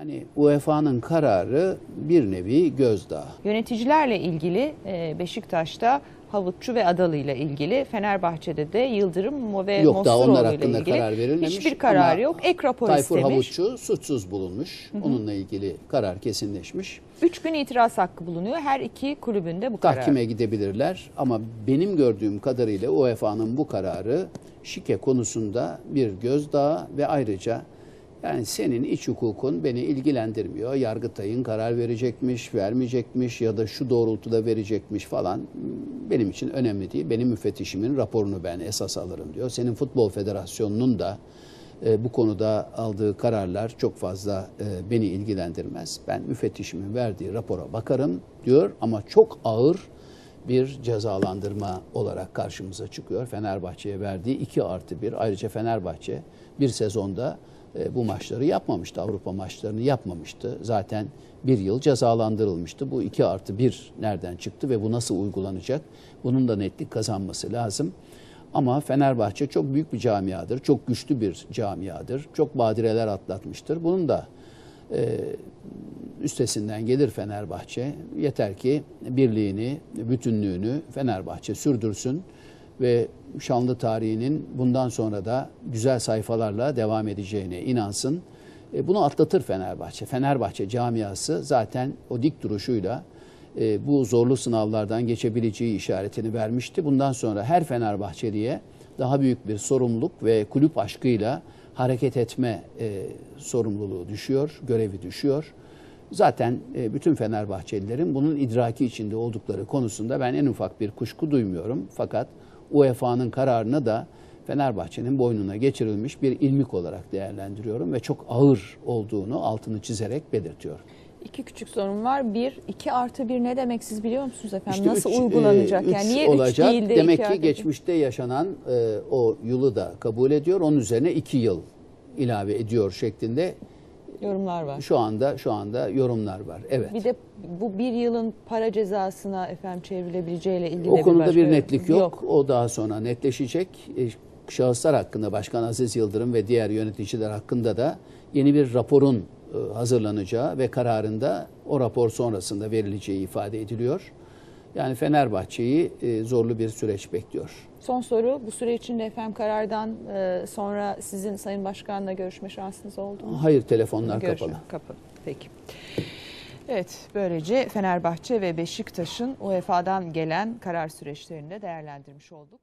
Yani UEFA'nın kararı bir nevi gözdağı. Yöneticilerle ilgili e, Beşiktaş'ta Havutçu ve Adalı ile ilgili Fenerbahçe'de de Yıldırım ve Yok daha onlar Mosturoğlu ile hakkında ilgili karar verilmemiş. hiçbir karar yok. Ek rapor Tayfur istemiş. Havutçu suçsuz bulunmuş. Onunla ilgili karar kesinleşmiş. Üç gün itiraz hakkı bulunuyor. Her iki kulübünde bu karar. Tahkime gidebilirler ama benim gördüğüm kadarıyla UEFA'nın bu kararı şike konusunda bir gözdağı ve ayrıca yani senin iç hukukun beni ilgilendirmiyor. Yargıtay'ın karar verecekmiş, vermeyecekmiş ya da şu doğrultuda verecekmiş falan benim için önemli değil. Benim müfettişimin raporunu ben esas alırım diyor. Senin Futbol Federasyonu'nun da e, bu konuda aldığı kararlar çok fazla e, beni ilgilendirmez. Ben müfettişimin verdiği rapora bakarım diyor ama çok ağır bir cezalandırma olarak karşımıza çıkıyor. Fenerbahçe'ye verdiği 2 artı 1. Ayrıca Fenerbahçe bir sezonda e, bu maçları yapmamıştı. Avrupa maçlarını yapmamıştı. Zaten bir yıl cezalandırılmıştı. Bu 2 artı 1 nereden çıktı ve bu nasıl uygulanacak? Bunun da netlik kazanması lazım. Ama Fenerbahçe çok büyük bir camiadır, çok güçlü bir camiadır, çok badireler atlatmıştır. Bunun da e, üstesinden gelir Fenerbahçe. Yeter ki birliğini, bütünlüğünü Fenerbahçe sürdürsün ve şanlı tarihinin bundan sonra da güzel sayfalarla devam edeceğine inansın. E, bunu atlatır Fenerbahçe. Fenerbahçe camiası zaten o dik duruşuyla e, bu zorlu sınavlardan geçebileceği işaretini vermişti. Bundan sonra her Fenerbahçeliye daha büyük bir sorumluluk ve kulüp aşkıyla hareket etme e, sorumluluğu düşüyor, görevi düşüyor. Zaten bütün Fenerbahçelilerin bunun idraki içinde oldukları konusunda ben en ufak bir kuşku duymuyorum. Fakat UEFA'nın kararını da Fenerbahçe'nin boynuna geçirilmiş bir ilmik olarak değerlendiriyorum ve çok ağır olduğunu altını çizerek belirtiyorum. İki küçük sorun var. Bir, iki artı bir ne demek siz biliyor musunuz efendim? İşte Nasıl üç, uygulanacak? e, yani niye olacak. üç değil de Demek ki geçmişte yaşanan e, o yılı da kabul ediyor. Onun üzerine iki yıl ilave ediyor şeklinde yorumlar var. şu anda şu anda yorumlar var. Evet. Bir de bu bir yılın para cezasına efendim çevrilebileceğiyle ilgili O konuda başka bir netlik yok. yok. O daha sonra netleşecek. E, Şahıslar hakkında Başkan Aziz Yıldırım ve diğer yöneticiler hakkında da yeni bir raporun e, hazırlanacağı ve kararında o rapor sonrasında verileceği ifade ediliyor. Yani Fenerbahçe'yi e, zorlu bir süreç bekliyor. Son soru bu süre içinde efendim karardan e, sonra sizin Sayın Başkan'la görüşme şansınız oldu mu? Hayır telefonlar Görüşme- kapalı. Kapalı. Peki. Evet, böylece Fenerbahçe ve Beşiktaş'ın UEFA'dan gelen karar süreçlerini de değerlendirmiş olduk.